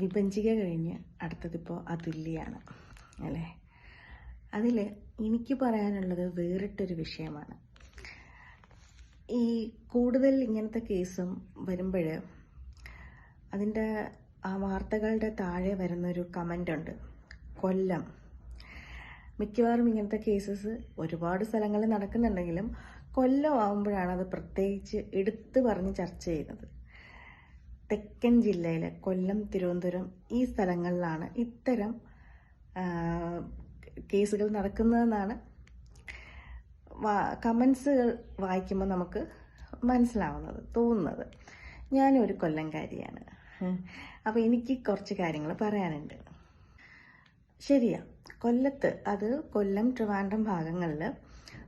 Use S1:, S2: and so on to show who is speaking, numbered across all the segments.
S1: വിഭജിക കഴിഞ്ഞ് അടുത്തതിപ്പോൾ അതുല്യാണ് അല്ലേ? അതിൽ എനിക്ക് പറയാനുള്ളത് വേറിട്ടൊരു വിഷയമാണ്. ഈ കൂടുതൽ ഇങ്ങനത്തെ കേസും വരുമ്പോൾ അതിന്റെ ആ വാർത്തകളുടെ താഴെ വരുന്നൊരു കമന്റ് ഉണ്ട് കൊല്ലം. മിക്കവാറും ഇങ്ങനത്തെ കേസസ് ഒരുപാട് സ്ഥലങ്ങളിൽ നടക്കുന്നുണ്ടെങ്കിലും കൊല്ലം ആകുമ്പോഴാണ് അത് പ്രത്യേകിച്ച് എടുത്തു പറഞ്ഞ് ചർച്ച ചെയ്യുന്നത്. തെക്കൻ ജില്ലയിലെ കൊല്ലം തിരുവനന്തപുരം ഈ സ്ഥലങ്ങളിലാണ് ഇത്തരം കേസുകൾ നടക്കുന്നതെന്നാണ് കമൻസുകൾ വായിക്കുമ്പോൾ നമുക്ക് മനസ്സിലാവുന്നത് തോന്നുന്നത്. ഞാനൊരു കൊല്ലംകാരിയാണ്. അപ്പോൾ എനിക്ക് കുറച്ച് കാര്യങ്ങൾ പറയാനുണ്ട്. ശരിയാ. കൊല്ലത്ത് അത് കൊല്ലം ട്രിവാൻഡ്രം ഭാഗങ്ങളിൽ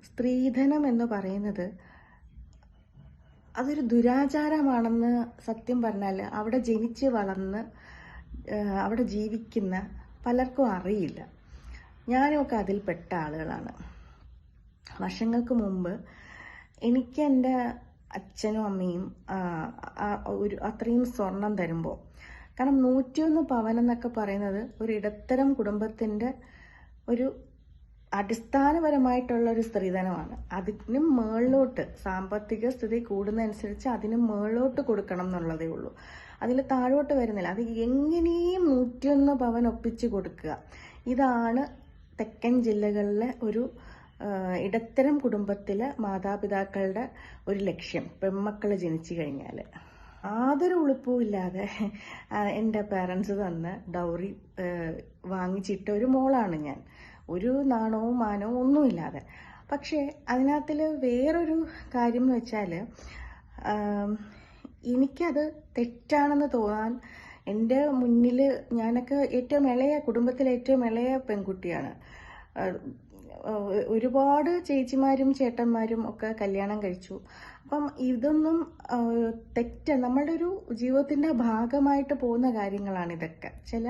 S1: സ്ത്രീധനം എന്ന് പറയുന്നത് അതൊരു ദുരാചാരമാണെന്ന് സത്യം പറഞ്ഞാൽ അവിടെ ജനിച്ച് വളർന്ന് അവിടെ ജീവിക്കുന്ന പലർക്കും അറിയില്ല. ഞാനൊക്കെ അതിൽപ്പെട്ട ആളുകളാണ്. വർഷങ്ങൾക്ക് മുമ്പ് എനിക്ക് എന്റെ അച്ഛനും അമ്മയും ഒരു അത്രയും സ്വർണം തരുമ്പോൾ കാരണം നൂറ്റിയൊന്ന് പവൻ എന്നൊക്കെ പറയുന്നത് ഒരു ഇടത്തരം കുടുംബത്തിന്റെ ഒരു അടിസ്ഥാനപരമായിട്ടുള്ള ഒരു സ്ത്രീധനമാണ്. അതിന് മേളിലോട്ട് സാമ്പത്തിക സ്ഥിതി കൂടുന്നതനുസരിച്ച് അതിന് മേളിലോട്ട് കൊടുക്കണം എന്നുള്ളതേ ഉള്ളൂ. അതിൽ താഴോട്ട് വരുന്നില്ല. അത് എങ്ങനെയും നൂറ്റിയൊന്ന് പവൻ ഒപ്പിച്ച് കൊടുക്കുക. ഇതാണ് തെക്കൻ ജില്ലകളിലെ ഒരു ഇടത്തരം കുടുംബത്തിലെ മാതാപിതാക്കളുടെ ഒരു ലക്ഷ്യം. പെൺമക്കൾ ജനിച്ചു കഴിഞ്ഞാൽ യാതൊരു ഉളുപ്പും ഇല്ലാതെ എന്റെ പാരൻസ് തന്ന ഡൗറി വാങ്ങിച്ചിട്ട ഒരു മോളാണ് ഞാൻ. ഒരു നാണവും മാനവും ഒന്നുമില്ലാതെ. പക്ഷേ അതിനകത്തിൽ വേറൊരു കാര്യം എന്ന് വെച്ചാൽ എനിക്കത് തെറ്റാണെന്ന് തോന്നാൻ എന്റെ മുന്നിൽ ഞാനൊക്കെ ഏറ്റവും ഇളയ കുടുംബത്തിലെ ഏറ്റവും ഇളയ പെൺകുട്ടിയാണ്. ഒരുപാട് ചേച്ചിമാരും ചേട്ടന്മാരും ഒക്കെ കല്യാണം കഴിച്ചു. അപ്പം ഇതൊന്നും തെറ്റ നമ്മളുടെ ഒരു ജീവിതത്തിന്റെ ഭാഗമായിട്ട് പോകുന്ന കാര്യങ്ങളാണ് ഇതൊക്കെ. ചില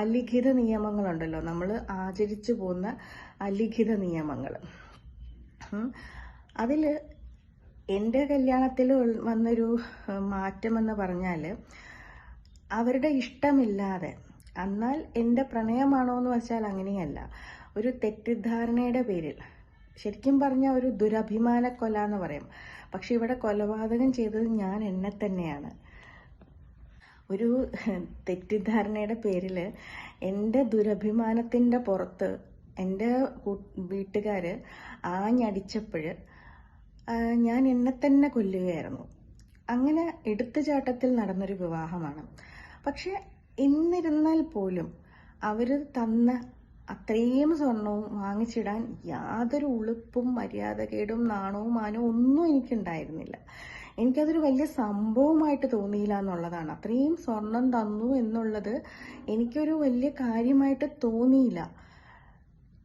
S1: അലിഖിത നിയമങ്ങളുണ്ടല്ലോ നമ്മൾ ആചരിച്ചു പോകുന്ന അലിഖിത നിയമങ്ങൾ അതിൽ എന്റെ കല്യാണത്തിൽ വന്നൊരു മാറ്റം മാറ്റമെന്ന് പറഞ്ഞാൽ അവരുടെ ഇഷ്ടമില്ലാതെ എന്നാൽ എന്റെ പ്രണയമാണോ എന്ന് വെച്ചാൽ അങ്ങനെയല്ല. ഒരു തെറ്റിദ്ധാരണയുടെ പേരിൽ. ശരിക്കും പറഞ്ഞാൽ ഒരു ദുരഭിമാന കൊല എന്ന് പറയും. പക്ഷെ ഇവിടെ കൊലപാതകം ചെയ്തത് ഞാൻ എന്നെ തന്നെയാണ്. ഒരു തെറ്റിദ്ധാരണയുടെ പേരിൽ എന്റെ ദുരഭിമാനത്തിന്റെ പുറത്ത് എന്റെ വീട്ടുകാർ ആഞ്ഞടിച്ചപ്പോൾ ഞാൻ എന്നെ തന്നെ കൊല്ലുകയായിരുന്നു. അങ്ങനെ എടുത്തുചാട്ടത്തിൽ നടന്നൊരു വിവാഹമാണ്. പക്ഷെ എന്നിരുന്നാൽ പോലും അവർ തന്ന അത്രയും സ്വർണവും വാങ്ങിച്ചിടാൻ യാതൊരു ഉളുപ്പും മര്യാദകേടും നാണവും മാനവും ഒന്നും എനിക്കുണ്ടായിരുന്നില്ല. എനിക്കതൊരു വലിയ സംഭവമായിട്ട് തോന്നിയില്ല എന്നുള്ളതാണ്. അത്രയും സ്വർണം തന്നു എന്നുള്ളത് എനിക്കൊരു വലിയ കാര്യമായിട്ട് തോന്നിയില്ല.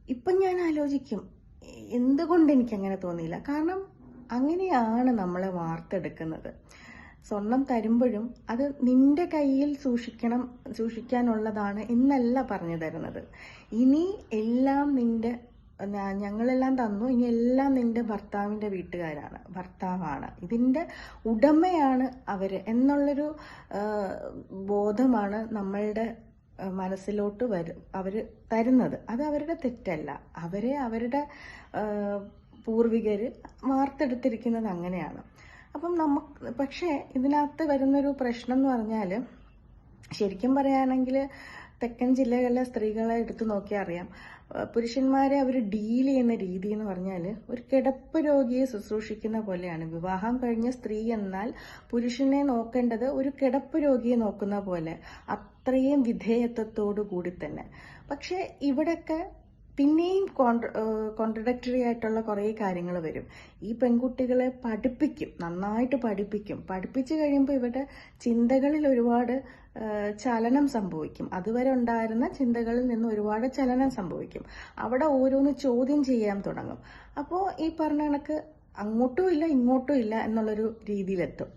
S1: ഇപ്പം ഞാൻ ആലോചിക്കും എന്തുകൊണ്ട് എനിക്കങ്ങനെ തോന്നിയില്ല? കാരണം അങ്ങനെയാണ് നമ്മളെ വാർത്തെടുക്കുന്നത്. സ്വർണം തരുമ്പോഴും അത് നിന്റെ കയ്യിൽ സൂക്ഷിക്കണം സൂക്ഷിക്കാനുള്ളതാണ് എന്നല്ല പറഞ്ഞു തരുന്നത്. ഇനി എല്ലാം നിന്റെ ഞങ്ങളെല്ലാം തന്നു. ഇനി എല്ലാം നിന്റെ ഭർത്താവിന്റെ വീട്ടുകാരാണ് ഭർത്താവാണ്. ഇതിന്റെ ഉടമയാണ് അവർ എന്നുള്ളൊരു ബോധമാണ് നമ്മളുടെ മനസ്സിലോട്ട് വരും അവർ തരുന്നത്. അത് അവരുടെ തെറ്റല്ല. അവരെ അവരുടെ പൂർവികർ വാർത്തെടുത്തിരിക്കുന്നത് അങ്ങനെയാണ്. അപ്പം നമുക്ക് പക്ഷേ ഇതിനകത്ത് വരുന്നൊരു പ്രശ്നം എന്ന് പറഞ്ഞാൽ ശരിക്കും പറയുകയാണെങ്കിൽ തെക്കൻ ജില്ലകളിലെ സ്ത്രീകളെ എടുത്തു നോക്കിയാൽ അറിയാം. പുരുഷന്മാരെ അവർ ഡീൽ ചെയ്യുന്ന രീതി എന്ന് പറഞ്ഞാൽ ഒരു കിടപ്പ് രോഗിയെ ശുശ്രൂഷിക്കുന്ന പോലെയാണ്. വിവാഹം കഴിഞ്ഞ സ്ത്രീ എന്നാൽ പുരുഷനെ നോക്കേണ്ടത് ഒരു കിടപ്പ് രോഗിയെ നോക്കുന്ന പോലെ അത്രയും വിധേയത്വത്തോടു കൂടി തന്നെ. പക്ഷേ ഇവിടൊക്കെ പിന്നെയും കോൺട്രഡക്ടറി ആയിട്ടുള്ള കുറേ കാര്യങ്ങൾ വരും. ഈ പെൺകുട്ടികളെ പഠിപ്പിക്കും നന്നായിട്ട് പഠിപ്പിക്കും. പഠിപ്പിച്ചു കഴിയുമ്പോൾ ഇവരുടെ ചിന്തകളിൽ ഒരുപാട് ചലനം സംഭവിക്കും. അതുവരെ ഉണ്ടായിരുന്ന ചിന്തകളിൽ നിന്ന് ഒരുപാട് ചലനം സംഭവിക്കും. അവിടെ ഓരോന്ന് ചോദ്യം ചെയ്യാൻ തുടങ്ങും. അപ്പോൾ ഈ പറഞ്ഞ കണക്ക് അങ്ങോട്ടും ഇല്ല ഇങ്ങോട്ടും ഇല്ല എന്നുള്ളൊരു രീതിയിലെത്തും.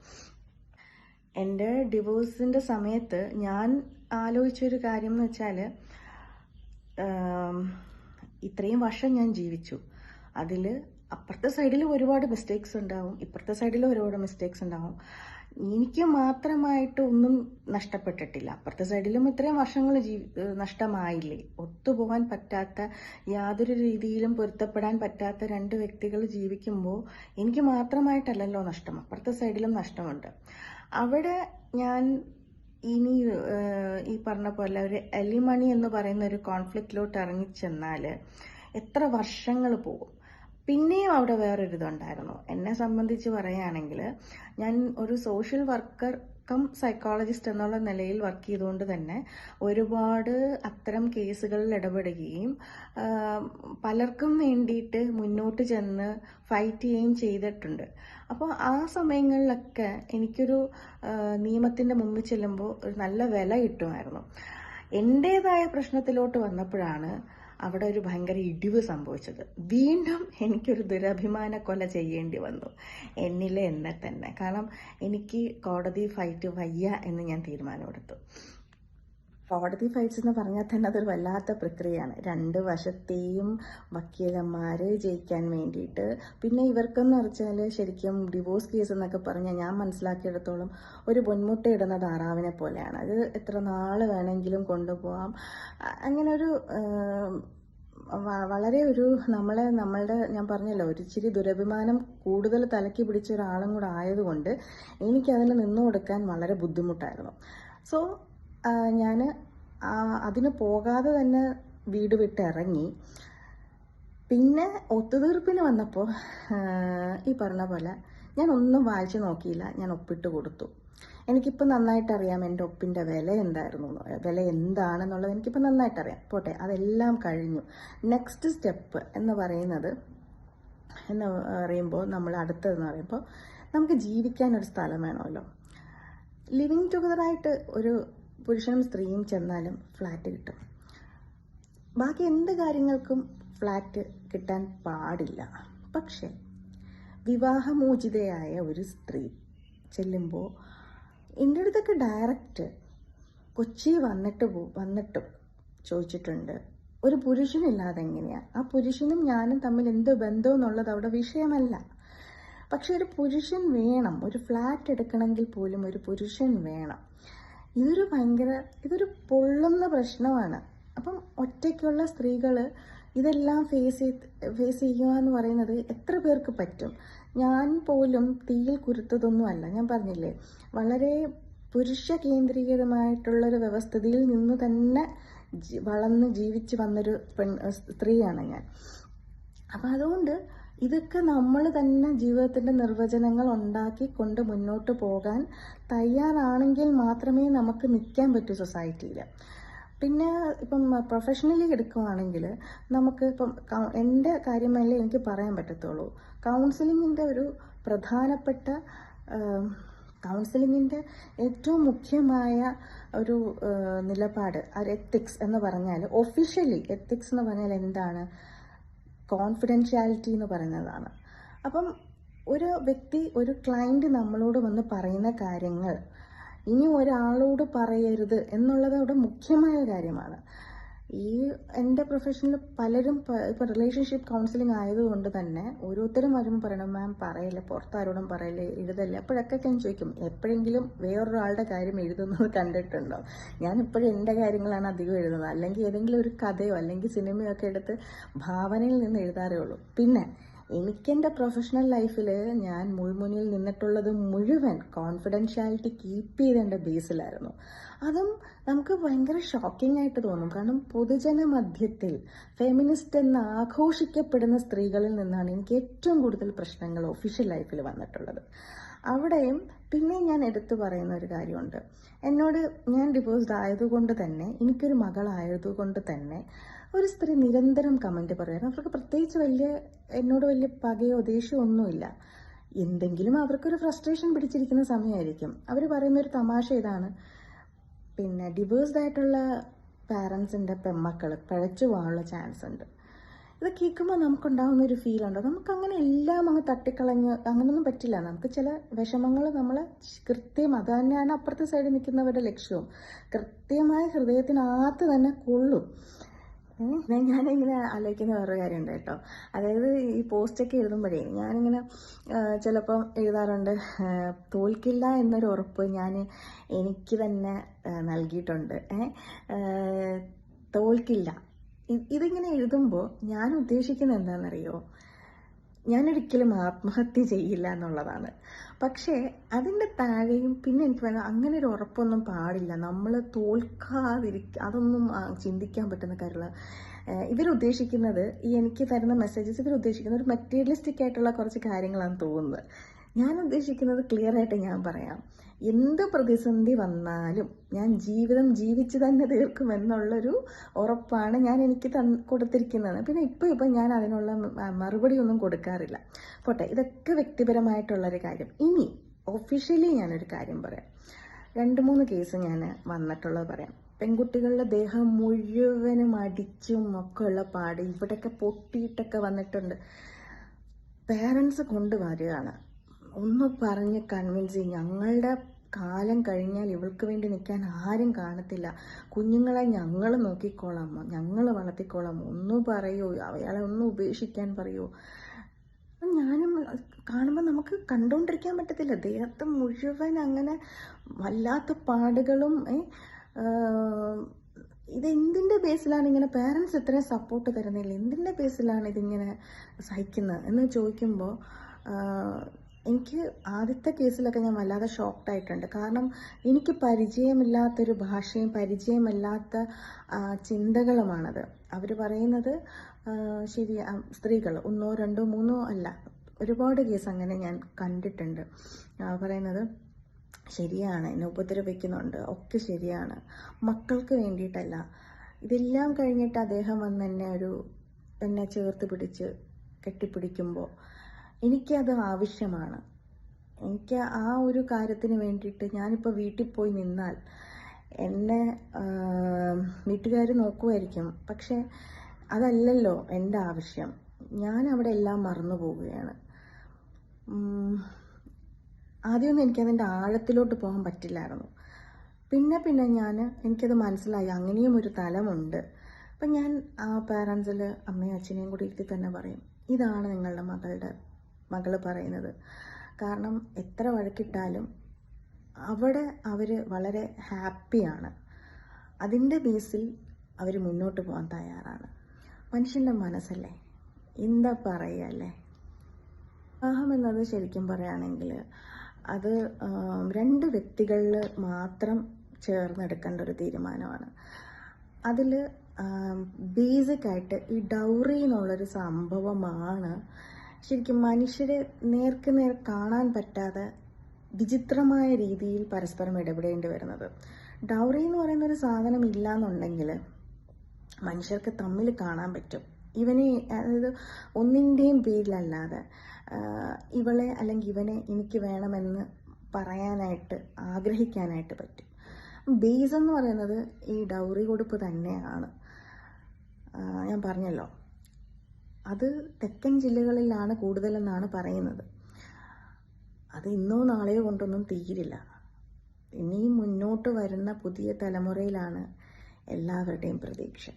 S1: എന്റെ ഡിവോഴ്സിന്റെ സമയത്ത് ഞാൻ ആലോചിച്ചൊരു കാര്യം എന്ന് വെച്ചാൽ ഇത്രയും വർഷം ഞാൻ ജീവിച്ചു. അതിൽ അപ്പുറത്തെ സൈഡിൽ ഒരുപാട് മിസ്റ്റേക്സ് ഉണ്ടാവും ഇപ്പുറത്തെ സൈഡിൽ ഒരുപാട് മിസ്റ്റേക്സ് ഉണ്ടാവും. എനിക്ക് മാത്രമായിട്ട് ഒന്നും നഷ്ടപ്പെട്ടിട്ടില്ല. അപ്പുറത്തെ സൈഡിലും ഇത്രയും വർഷങ്ങൾ ജീ ഏഹ് നഷ്ടമായില്ലേ? ഒത്തുപോകാൻ പറ്റാത്ത യാതൊരു രീതിയിലും പൊരുത്തപ്പെടാൻ പറ്റാത്ത രണ്ട് വ്യക്തികൾ ജീവിക്കുമ്പോൾ എനിക്ക് മാത്രമായിട്ടല്ലല്ലോ നഷ്ടം. അപ്പുറത്തെ സൈഡിലും നഷ്ടമുണ്ട്. അവിടെ ഞാൻ ഇനി ഈ പറഞ്ഞ പോലെ ഒരു എലിമണി എന്ന് പറയുന്ന ഒരു കോൺഫ്ലിക്റ്റിലോട്ട് ഇറങ്ങിച്ചെന്നാൽ എത്ര വർഷങ്ങൾ പോകും? പിന്നെയും അവിടെ വേറൊരു ഇതുണ്ടായിരുന്നു എന്നെ സംബന്ധിച്ച് പറയുകയാണെങ്കിൽ ഞാൻ ഒരു സോഷ്യൽ വർക്കർ കം സൈക്കോളജിസ്റ്റ് എന്നുള്ള നിലയിൽ വർക്ക് ചെയ്തുകൊണ്ട് തന്നെ ഒരുപാട് അത്തരം കേസുകളിൽ ഇടപെടുകയും പലർക്കും വേണ്ടിയിട്ട് മുന്നോട്ട് ചെന്ന് ഫൈറ്റ് ചെയ്യുകയും ചെയ്തിട്ടുണ്ട്. അപ്പോൾ ആ സമയങ്ങളിലൊക്കെ എനിക്കൊരു നിയമത്തിന്റെ മുമ്പിൽ ചെല്ലുമ്പോൾ ഒരു നല്ല വില കിട്ടുമായിരുന്നു. എന്റെതായ പ്രശ്നത്തിലോട്ട് വന്നപ്പോഴാണ് അവിടെ ഒരു ഭയങ്കര ഇടിവ് സംഭവിച്ചത്. വീണ്ടും എനിക്കൊരു ദുരഭിമാന കൊല ചെയ്യേണ്ടി വന്നു. എന്നിലെ എന്നെ തന്നെ. കാരണം എനിക്ക് കോടതി ഫൈറ്റ് വയ്യ എന്ന് ഞാൻ തീരുമാനമെടുത്തു. കോടതി ഫൈറ്റ്സ് എന്ന് പറഞ്ഞാൽ തന്നെ അതൊരു വല്ലാത്ത പ്രക്രിയയാണ്. രണ്ട് വശത്തെയും വക്കീലന്മാരെ ജയിക്കാൻ വേണ്ടിയിട്ട്. പിന്നെ ഇവർക്കെന്ന് വെച്ചാൽ ശരിക്കും ഡിവോഴ്സ് കേസ് എന്നൊക്കെ പറഞ്ഞാൽ ഞാൻ മനസ്സിലാക്കിയെടുത്തോളം ഒരു പൊന്മുട്ടയിടുന്ന താറാവിനെ പോലെയാണ്. അത് എത്ര നാൾ വേണമെങ്കിലും കൊണ്ടുപോകാം അങ്ങനെ ഒരു വളരെ ഒരു നമ്മളെ നമ്മളുടെ ഞാൻ പറഞ്ഞല്ലോ ഒരു ഇച്ചിരി ദുരഭിമാനം കൂടുതൽ തലക്കി പിടിച്ച ഒരാളും കൂടെ ആയതുകൊണ്ട് എനിക്കതിന് നിന്നു കൊടുക്കാൻ വളരെ ബുദ്ധിമുട്ടായിരുന്നു. സോ ഞാൻ അതിന് പോകാതെ തന്നെ വീട് വിട്ട് ഇറങ്ങി. പിന്നെ ഒത്തുതീർപ്പിന് വന്നപ്പോൾ ഈ പറഞ്ഞ പോലെ ഞാൻ ഒന്നും വായിച്ചു നോക്കിയില്ല. ഞാൻ ഒപ്പിട്ട് കൊടുത്തു. എനിക്കിപ്പോൾ നന്നായിട്ട് അറിയാം എന്റെ ഒപ്പിന്റെ വില എന്തായിരുന്നു വില എന്താണെന്നുള്ളത് എനിക്കിപ്പോൾ നന്നായിട്ട് അറിയാം പോട്ടെ അതെല്ലാം കഴിഞ്ഞു. നെക്സ്റ്റ് സ്റ്റെപ്പ് എന്ന് പറയുന്നത് എന്ന് പറയുമ്പോൾ നമ്മൾ അടുത്തതെന്ന് പറയുമ്പോൾ നമുക്ക് ജീവിക്കാൻ ഒരു സ്ഥലം വേണമല്ലോ. ലിവിങ് ടുഗദറായിട്ട് ഒരു പുരുഷനും സ്ത്രീയും ചെന്നാലും ഫ്ലാറ്റ് കിട്ടും. ബാക്കി എന്ത് കാര്യങ്ങൾക്കും ഫ്ലാറ്റ് കിട്ടാൻ പാടില്ല. പക്ഷേ വിവാഹമോചിതയായ ഒരു സ്ത്രീ ചെല്ലുമ്പോൾ എന്റെ അടുത്തൊക്കെ ഡയറക്റ്റ് കൊച്ചി വന്നിട്ട് പോ വന്നിട്ടും ചോദിച്ചിട്ടുണ്ട്. ഒരു പുരുഷനില്ലാതെ എങ്ങനെയാണ് ആ പുരുഷനും ഞാനും തമ്മിൽ എന്ത് ബന്ധം എന്നുള്ളത് അവിടെ വിഷയമല്ല. പക്ഷെ ഒരു പുരുഷൻ വേണം ഒരു ഫ്ലാറ്റ് എടുക്കണമെങ്കിൽ പോലും ഒരു പുരുഷൻ വേണം. ഇതൊരു ഭയങ്കര ഇതൊരു പൊള്ളുന്ന പ്രശ്നമാണ്. അപ്പം ഒറ്റയ്ക്കുള്ള സ്ത്രീകൾ ഇതെല്ലാം ഫേസ് ചെയ്ത് ഫേസ് ചെയ്യുക എന്ന് പറയുന്നത് എത്ര പേർക്ക് പറ്റും? ഞാൻ പോലും തീയിൽ കുരുത്തതൊന്നുമല്ല. ഞാൻ പറഞ്ഞില്ലേ വളരെ പുരുഷ കേന്ദ്രീകൃതമായിട്ടുള്ളൊരു വ്യവസ്ഥിതിയിൽ നിന്ന് തന്നെ വളർന്ന് ജീവിച്ച് വന്നൊരു പെൺ സ്ത്രീയാണ് ഞാൻ. അപ്പം അതുകൊണ്ട് ഇതൊക്കെ നമ്മൾ തന്നെ ജീവിതത്തിന്റെ നിർവചനങ്ങൾ ഉണ്ടാക്കി കൊണ്ട് മുന്നോട്ട് പോകാൻ തയ്യാറാണെങ്കിൽ മാത്രമേ നമുക്ക് നിൽക്കാൻ പറ്റൂ സൊസൈറ്റിയിൽ പിന്നെ ഇപ്പം പ്രൊഫഷണലി എടുക്കുവാണെങ്കിൽ നമുക്ക് ഇപ്പം എന്റെ കാര്യമല്ലേ എനിക്ക് പറയാൻ പറ്റത്തുള്ളൂ. കൗൺസിലിങ്ങിന്റെ ഒരു പ്രധാനപ്പെട്ട കൗൺസിലിങ്ങിന്റെ ഏറ്റവും മുഖ്യമായ ഒരു നിലപാട് ഒരു എത്തിക്സ് എന്ന് പറഞ്ഞാൽ ഒഫീഷ്യലി എത്തിക്സ് എന്ന് പറഞ്ഞാൽ എന്താണ്? കോൺഫിഡൻഷ്യാലിറ്റി എന്ന് പറയുന്നതാണ്. അപ്പം ഒരു വ്യക്തി ഒരു ക്ലയന്റ് നമ്മളോട് വന്ന് പറയുന്ന കാര്യങ്ങൾ ഇനി ഒരാളോട് പറയരുത് എന്നുള്ളത് അവിടെ മുഖ്യമായ കാര്യമാണ്. ഈ എന്റെ പ്രൊഫഷനിൽ പലരും ഇപ്പം റിലേഷൻഷിപ്പ് കൗൺസിലിംഗ് ആയതുകൊണ്ട് തന്നെ ഓരോരുത്തരും വരുമ്പോൾ പറയണം മാം പറയല്ല പുറത്താരോടും പറയല്ലേ എഴുതല്ലേ? അപ്പോഴൊക്കെ ഞാൻ ചോദിക്കും എപ്പോഴെങ്കിലും വേറൊരാളുടെ കാര്യം എഴുതുന്നത് കണ്ടിട്ടുണ്ടോ? ഞാൻ ഇപ്പോഴും എന്റെ കാര്യങ്ങളാണ് അധികം എഴുതുന്നത്. അല്ലെങ്കിൽ ഏതെങ്കിലും ഒരു കഥയോ അല്ലെങ്കിൽ സിനിമയോ ഒക്കെ എടുത്ത് ഭാവനയിൽ നിന്ന് എഴുതാറേ ഉള്ളൂ. പിന്നെ എനിക്കെന്റെ പ്രൊഫഷണൽ ലൈഫിൽ ഞാൻ മുൾമുനിൽ നിന്നിട്ടുള്ളത് മുഴുവൻ കോൺഫിഡൻഷ്യാലിറ്റി കീപ്പ് ചെയ്തതിന്റെ ബേസിലായിരുന്നു. അതും നമുക്ക് ഭയങ്കര ഷോക്കിംഗ് ആയിട്ട് തോന്നും. കാരണം പൊതുജന മധ്യത്തിൽ ഫെമിനിസ്റ്റ് എന്ന് ആഘോഷിക്കപ്പെടുന്ന സ്ത്രീകളിൽ നിന്നാണ് എനിക്ക് ഏറ്റവും കൂടുതൽ പ്രശ്നങ്ങൾ ഒഫീഷ്യൽ ലൈഫിൽ വന്നിട്ടുള്ളത്. അവിടെയും പിന്നെ ഞാൻ എടുത്തു പറയുന്ന ഒരു കാര്യമുണ്ട്. എന്നോട് ഞാൻ ഡിവോഴ്സ്ഡ് ആയതുകൊണ്ട് തന്നെ എനിക്കൊരു മകളായതുകൊണ്ട് തന്നെ ഒരു സ്ത്രീ നിരന്തരം കമന്റ് പറയുന്നു. അവർക്ക് പ്രത്യേകിച്ച് വലിയ എന്നോട് വലിയ പകയോ ദേഷ്യമോ ഒന്നുമില്ല. എന്തെങ്കിലും അവർക്കൊരു ഫ്രസ്ട്രേഷൻ പിടിച്ചിരിക്കുന്ന സമയമായിരിക്കും. അവർ പറയുന്ന ഒരു തമാശ ഇതാണ്. പിന്നെ ഡിവേഴ്സ്ഡ് ആയിട്ടുള്ള പാരൻസിന്റെ പെമ്മക്കൾ പിഴച്ചു പോകാനുള്ള ചാൻസ് ഉണ്ട്. ഇത് കേൾക്കുമ്പോൾ നമുക്കുണ്ടാകുന്ന ഒരു ഫീൽ ഉണ്ട്? നമുക്ക് അങ്ങനെ എല്ലാം അങ്ങ് തട്ടിക്കളഞ്ഞ് അങ്ങനൊന്നും പറ്റില്ല. നമുക്ക് ചില വിഷമങ്ങൾ നമ്മൾ കൃത്യം അത് തന്നെയാണ് അപ്പുറത്തെ സൈഡിൽ നിൽക്കുന്നവരുടെ ലക്ഷ്യവും. കൃത്യമായ ഹൃദയത്തിനകത്ത് തന്നെ കൊള്ളും. ഞാനിങ്ങനെ ആലോചിക്കുന്ന വേറൊരു കാര്യമുണ്ട് കേട്ടോ. അതായത് ഈ പോസ്റ്റൊക്കെ എഴുതുമ്പോഴേ ഞാനിങ്ങനെ ചിലപ്പം എഴുതാറുണ്ട് തോൽക്കില്ല എന്നൊരു ഉറപ്പ് ഞാൻ എനിക്ക് തന്നെ നൽകിയിട്ടുണ്ട്. തോൽക്കില്ല. ഇത് ഇതിങ്ങനെ എഴുതുമ്പോൾ ഞാൻ ഉദ്ദേശിക്കുന്നത് എന്താണെന്നറിയോ? ഞാനൊരിക്കലും ആത്മഹത്യ ചെയ്യില്ല എന്നുള്ളതാണ്. പക്ഷേ അതിന്റെ താഴെയും പിന്നെ എനിക്ക് വേണം അങ്ങനെ ഒരു ഉറപ്പൊന്നും പാടില്ല. നമ്മൾ തോൽക്കാതിരിക്ക അതൊന്നും ചിന്തിക്കാൻ പറ്റുന്ന കാര്യമില്ല. ഇവരുദ്ദേശിക്കുന്നത് ഈ എനിക്ക് തരുന്ന മെസ്സേജസ് ഇവരുദ്ദേശിക്കുന്നത് ഒരു മെറ്റീരിയലിസ്റ്റിക് ആയിട്ടുള്ള കുറച്ച് കാര്യങ്ങളാണ് തോന്നുന്നത്. ഞാൻ ഉദ്ദേശിക്കുന്നത് ക്ലിയർ ആയിട്ട് ഞാൻ പറയാം. എന്ത് പ്രതിസന്ധി വന്നാലും ഞാൻ ജീവിതം ജീവിച്ച് തന്നെ തീർക്കുമെന്നുള്ളൊരു ഉറപ്പാണ് ഞാൻ എനിക്ക് തന്ന് കൊടുത്തിരിക്കുന്നത്. പിന്നെ ഇപ്പോൾ ഇപ്പം ഞാൻ അതിനുള്ള മറുപടി ഒന്നും കൊടുക്കാറില്ല. പോട്ടെ ഇതൊക്കെ വ്യക്തിപരമായിട്ടുള്ളൊരു കാര്യം. ഇനി ഒഫീഷ്യലി ഞാനൊരു കാര്യം പറയാം. രണ്ട് മൂന്ന് കേസ് ഞാൻ വന്നിട്ടുള്ളത് പറയാം. പെൺകുട്ടികളുടെ ദേഹം മുഴുവനും അടിച്ചും ഒക്കെ ഉള്ള പാട് ഇവിടെയൊക്കെ പൊട്ടിയിട്ടൊക്കെ വന്നിട്ടുണ്ട്. പേരൻസ് കൊണ്ടുവരികയാണ്. ഒന്ന് പറഞ്ഞ് കൺവിൻസ് ചെയ്യും. ഞങ്ങളുടെ കാലം കഴിഞ്ഞാൽ ഇവൾക്ക് വേണ്ടി നിൽക്കാൻ ആരും കാണത്തില്ല. കുഞ്ഞുങ്ങളെ ഞങ്ങൾ നോക്കിക്കോളാം. ഞങ്ങൾ വളർത്തിക്കോളാം. ഒന്ന് പറയൂ. അയാളെ ഒന്നും ഉപേക്ഷിക്കാൻ പറയൂ. ഞാനും കാണുമ്പോൾ നമുക്ക് കണ്ടുകൊണ്ടിരിക്കാൻ പറ്റത്തില്ല. ദേഹത്ത് മുഴുവൻ അങ്ങനെ വല്ലാത്ത പാടുകളും ഇതെന്തിന്റെ ബേസിലാണ് ഇങ്ങനെ പേരൻസ് ഇത്രയും സപ്പോർട്ട് തരുന്നില്ല എന്തിന്റെ ബേസിലാണ് ഇതിങ്ങനെ സഹിക്കുന്നത്? എന്ന് ചോദിക്കുമ്പോൾ എനിക്ക് ആദ്യത്തെ കേസിലൊക്കെ ഞാൻ വല്ലാതെ ഷോക്ക്ഡ് ആയിട്ടുണ്ട്. കാരണം എനിക്ക് പരിചയമില്ലാത്തൊരു ഭാഷയും പരിചയമില്ലാത്ത ചിന്തകളുമാണത്. അവർ പറയുന്നത് ശരി സ്ത്രീകൾ ഒന്നോ രണ്ടോ മൂന്നോ അല്ല ഒരുപാട് കേസ് അങ്ങനെ ഞാൻ കണ്ടിട്ടുണ്ട്. പറയുന്നത് ശരിയാണ് എന്നെ ഉപദ്രവിക്കുന്നുണ്ട് ഒക്കെ ശരിയാണ് മക്കൾക്ക് വേണ്ടിയിട്ടല്ല. ഇതെല്ലാം കഴിഞ്ഞിട്ട് അദ്ദേഹം വന്ന് എന്നെ ഒരു എന്നെ ചേർത്ത് പിടിച്ച് കെട്ടിപ്പിടിക്കുമ്പോൾ എനിക്കത് ആവശ്യമാണ്. എനിക്ക് ആ ഒരു കാര്യത്തിന് വേണ്ടിയിട്ട് ഞാനിപ്പോൾ വീട്ടിൽ പോയി നിന്നാൽ എന്നെ വീട്ടുകാർ നോക്കുമായിരിക്കും. പക്ഷെ അതല്ലല്ലോ എന്റെ ആവശ്യം. ഞാൻ അവിടെ എല്ലാം മറന്നു പോവുകയാണ്. ആദ്യമൊന്നും എനിക്കതിന്റെ ആഴത്തിലോട്ട് പോകാൻ പറ്റില്ലായിരുന്നു. പിന്നെ പിന്നെ ഞാൻ എനിക്കത് മനസ്സിലായി. അങ്ങനെയും ഒരു തലമുണ്ട്. അപ്പം ഞാൻ ആ പാരൻസിൽ അമ്മയും അച്ഛനെയും കൂടി ഇരുത്തി തന്നെ പറയും ഇതാണ് നിങ്ങളുടെ മകളുടെ മകൾ പറയുന്നത്. കാരണം എത്ര വഴക്കിട്ടാലും അവിടെ അവർ വളരെ ഹാപ്പിയാണ്. അതിന്റെ ബേസിൽ അവർ മുന്നോട്ട് പോകാൻ തയ്യാറാണ്. മനുഷ്യന്റെ മനസ്സല്ലേ? എന്താ പറയല്ലേ അല്ലേ? വിവാഹം എന്നത് ശരിക്കും പറയുകയാണെങ്കിൽ അത് രണ്ട് വ്യക്തികളിൽ മാത്രം ചേർന്നെടുക്കേണ്ട ഒരു തീരുമാനമാണ്. അതിൽ ബേസിക്കായിട്ട് ഈ ഡൗറി എന്നുള്ളൊരു സംഭവമാണ് ശരിക്കും മനുഷ്യരെ നേർക്ക് നേർ കാണാൻ പറ്റാതെ വിചിത്രമായ രീതിയിൽ പരസ്പരം ഇടപെടേണ്ടി വരുന്നത്. ഡൗറി എന്ന് പറയുന്ന ഒരു സാധനം ഇല്ലാന്നുണ്ടെങ്കിൽ മനുഷ്യർക്ക് തമ്മിൽ കാണാൻ പറ്റും. ഇവനെ അതായത് ഒന്നിന്റെയും പേരിലല്ലാതെ ഇവളെ അല്ലെങ്കിൽ ഇവനെ എനിക്ക് വേണമെന്ന് പറയാനായിട്ട് ആഗ്രഹിക്കാനായിട്ട് പറ്റും. ബേസ് എന്ന് പറയുന്നത് ഈ ഡൗറി കൊടുപ്പ് തന്നെയാണ്. ഞാൻ പറഞ്ഞല്ലോ. അത് തെക്കൻ ജില്ലകളിലാണ് കൂടുതലെന്നാണ് പറയുന്നത്. അത് ഇന്നോ നാളെയോ കൊണ്ടൊന്നും തീരില്ല. ഇനിയും മുന്നോട്ട് വരുന്ന പുതിയ തലമുറയിലാണ് എല്ലാവരുടെയും പ്രതീക്ഷ.